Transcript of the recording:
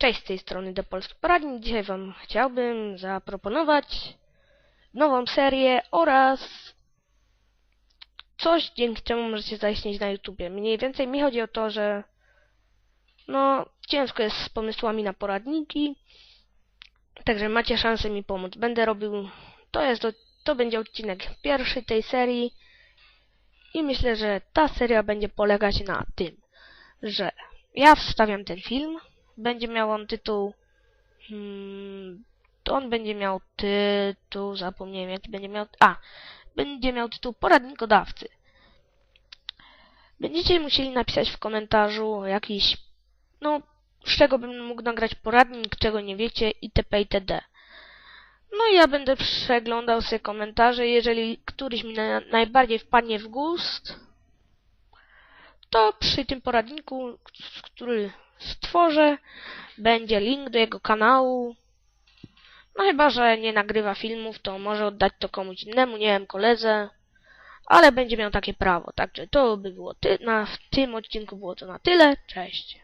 Cześć z tej strony do Polski Poradnik. Dzisiaj Wam chciałbym zaproponować nową serię oraz coś, dzięki czemu możecie zaistnieć na YouTubie. Mniej więcej mi chodzi o to, że no ciężko jest z pomysłami na poradniki, także macie szansę mi pomóc. Będę robił, to jest, to, to będzie odcinek pierwszy tej serii i myślę, że ta seria będzie polegać na tym, że ja wstawiam ten film, będzie miał on tytuł. Hmm, to on będzie miał tytuł. Zapomniałem jaki będzie miał. A! Będzie miał tytuł Poradnikodawcy. Będziecie musieli napisać w komentarzu jakiś. No, z czego bym mógł nagrać poradnik, czego nie wiecie, itp. itd. No i ja będę przeglądał sobie komentarze. Jeżeli któryś mi na, najbardziej wpadnie w gust, to przy tym poradniku, który stworzę, będzie link do jego kanału. No chyba, że nie nagrywa filmów, to może oddać to komuś innemu, nie wiem, koledze. Ale będzie miał takie prawo. Także to by było ty na w tym odcinku było to na tyle. Cześć.